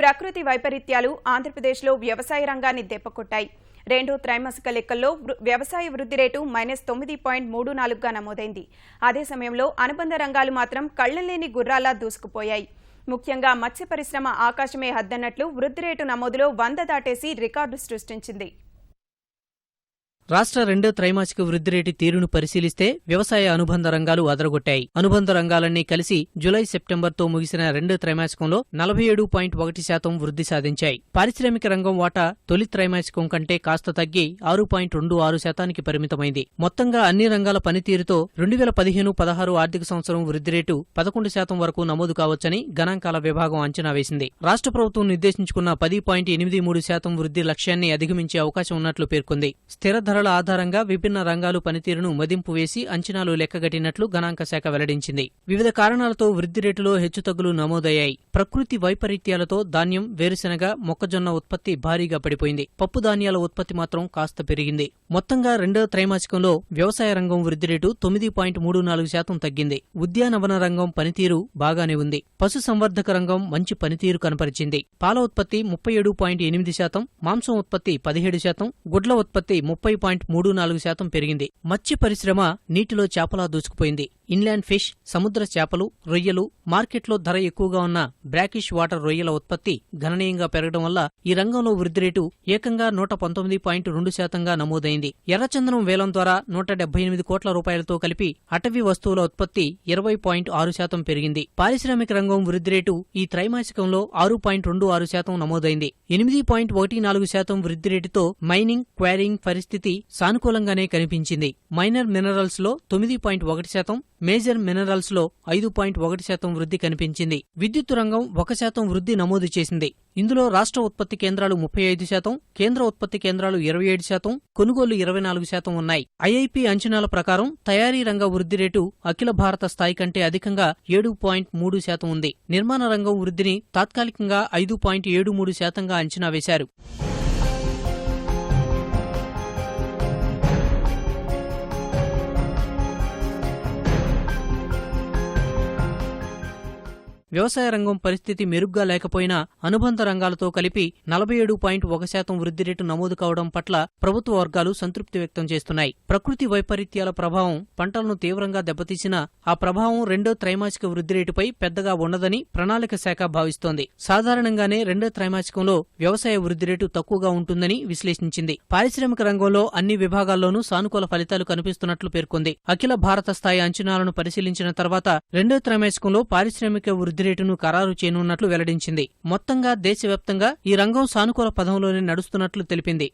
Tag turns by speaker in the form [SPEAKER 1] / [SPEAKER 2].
[SPEAKER 1] ప్రకృతి వైపరీత్యాలు ఆంధ్రప్రదేశ్లో వ్యవసాయ రంగాన్ని దెబ్బకొట్టాయి. రెండో త్రైమాసిక లెక్కల్లో వ్యవసాయ వృద్ధి రేటు మైనస్ తొమ్మిది పాయింట్ మూడు నాలుగుగా నమోదైంది. అదే సమయంలో అనుబంధ రంగాలు మాత్రం కళ్ళలేని గుర్రాలా దూసుకుపోయాయి. ముఖ్యంగా మత్స్య పరిశ్రమ ఆకాశమే హద్దన్నట్లు వృద్ధి రేటు నమోదులో వంద దాటేసి రికార్డు సృష్టించింది.
[SPEAKER 2] రాష్ట్ర రెండో త్రైమాసిక వృద్ధి రేటు తీరును పరిశీలిస్తే వ్యవసాయ అనుబంధ రంగాలు అదరగొట్టాయి. అనుబంధ రంగాలన్నీ కలిసి జులై సెప్టెంబర్తో ముగిసిన రెండో త్రైమాసికంలో నలభై ఏడు పాయింట్ ఒకటి శాతం వృద్ధి సాధించాయి. పారిశ్రామిక రంగం వాటా తొలి త్రైమాసికం కంటే కాస్త తగ్గి ఆరు పాయింట్ రెండు ఆరు శాతానికి పరిమితమైంది. మొత్తంగా అన్ని రంగాల పనితీరుతో రెండు వేల పదిహేను పదహారు ఆర్థిక సంవత్సరం వృద్ధి రేటు పదకొండు శాతం వరకు నమోదు కావచ్చని గణాంకాల విభాగం అంచనా వేసింది. రాష్ట్ర ప్రభుత్వం నిర్దేశించుకున్న పది పాయింట్ ఎనిమిది మూడు శాతం వృద్ధి లక్ష్యాన్ని అధిగమించే అవకాశం ఉన్నట్లు పేర్కొంది. స్థిర ధరల ఆధారంగా విభిన్న రంగాలు పనితీరును మదింపు వేసి అంచనాలు లెక్కగట్టినట్లు గణాంక శాఖ వెల్లడించింది. వివిధ కారణాలతో వృద్ధి రేటులో హెచ్చుతగ్గులు నమోదయ్యాయి. ప్రకృతి వైపరీత్యాలతో ధాన్యం వేరుశెనగ మొక్కజొన్న ఉత్పత్తి భారీగా పడిపోయింది. పప్పు ధాన్యాల ఉత్పత్తి మాత్రం కాస్త పెరిగింది. మొత్తంగా రెండో త్రైమాసికంలో వ్యవసాయ రంగం వృద్ధి రేటు తొమ్మిది పాయింట్ మూడు నాలుగు శాతం తగ్గింది. ఉద్యానవన రంగం పనితీరు బాగానే ఉంది. పశు సంవర్ధక రంగం మంచి పనితీరు కనపరిచింది. పాల ఉత్పత్తి ముప్పై ఏడు పాయింట్ ఎనిమిది శాతం మాంసం ఉత్పత్తి పదిహేడు శాతం గుడ్ల ఉత్పత్తి ముప్పై పాయింట్ మూడు నాలుగు శాతం పెరిగింది. మత్స్య పరిశ్రమ నీటిలో చేపలా దూసుకుపోయింది. ఇన్లాండ్ ఫిష్ సముద్ర చేపలు రొయ్యలు మార్కెట్లో ధర ఎక్కువగా ఉన్న బ్రాకిష్ వాటర్ రొయ్యల ఉత్పత్తి గణనీయంగా పెరగడం వల్ల ఈ రంగంలో వృద్ధి రేటు ఏకంగా నూట పంతొమ్మిది పాయింట్ రెండు శాతంగా నమోదైంది. ఎర్రచందనం వేలం ద్వారా నూట డెబ్బై ఎనిమిది కోట్ల రూపాయలతో కలిపి అటవీ వస్తువుల ఉత్పత్తి ఇరవై పాయింట్ ఆరు శాతం పెరిగింది. పారిశ్రామిక రంగం వృద్ధి రేటు ఈ త్రైమాసికంలో ఆరు పాయింట్ రెండు ఆరు శాతం నమోదైంది. ఎనిమిది పాయింట్ ఒకటి నాలుగు శాతం వృద్ధి రేటుతో మైనింగ్ క్వారింగ్ పరిస్థితి సానుకూలంగానే కనిపించింది. మైనర్ మినరల్స్లో తొమ్మిది పాయింట్ ఒకటి శాతం మేజర్ మినరల్స్లో ఐదు పాయింట్ ఒకటి శాతం వృద్ధి కనిపించింది. విద్యుత్ రంగం ఒక శాతం వృద్ధి నమోదు చేసింది. ఇందులో రాష్ట్ర ఉత్పత్తి కేంద్రాలు ముప్పై ఐదు శాతం కేంద్ర ఉత్పత్తి కేంద్రాలు ఇరవై ఏడు శాతం కొనుగోలు ఇరవై నాలుగు శాతం ఉన్నాయి. ఐఐపి అంచనాల ప్రకారం తయారీ రంగ వృద్ధి రేటు అఖిల భారత స్థాయి కంటే అధికంగా ఏడు పాయింట్ మూడు శాతం ఉంది. నిర్మాణ రంగం వృద్ధిని తాత్కాలికంగా ఐదు పాయింట్ ఏడు మూడు శాతంగా అంచనా వేశారు. వ్యవసాయ రంగం పరిస్థితి మెరుగ్గా లేకపోయినా అనుబంధ రంగాలతో కలిపి నలభై ఏడు పాయింట్ ఒక శాతం వృద్ధి రేటు నమోదు కావడం పట్ల ప్రభుత్వ వర్గాలు సంతృప్తి వ్యక్తం చేస్తున్నాయి. ప్రకృతి వైపరీత్యాల ప్రభావం పంటలను తీవ్రంగా దెబ్బతీసినా ఆ ప్రభావం రెండో త్రైమాసిక వృద్ధి రేటుపై పెద్దగా ఉండదని ప్రణాళిక శాఖ భావిస్తోంది. సాధారణంగానే రెండో త్రైమాసికంలో వ్యవసాయ వృద్ధి రేటు తక్కువగా ఉంటుందని విశ్లేషించింది. పారిశ్రామిక రంగంలో అన్ని విభాగాల్లోనూ సానుకూల ఫలితాలు కనిపిస్తున్నట్లు పేర్కొంది. అఖిల భారత స్థాయి అంచనాలను పరిశీలించిన తర్వాత రెండో త్రైమాసికంలో పారిశ్రామిక వృద్ధి వృద్ధి రేటును ఖరారు చేయనున్నట్లు వెల్లడించింది. మొత్తంగా దేశవ్యాప్తంగా ఈ రంగం సానుకూల పదంలోనే నడుస్తున్నట్లు తెలిపింది.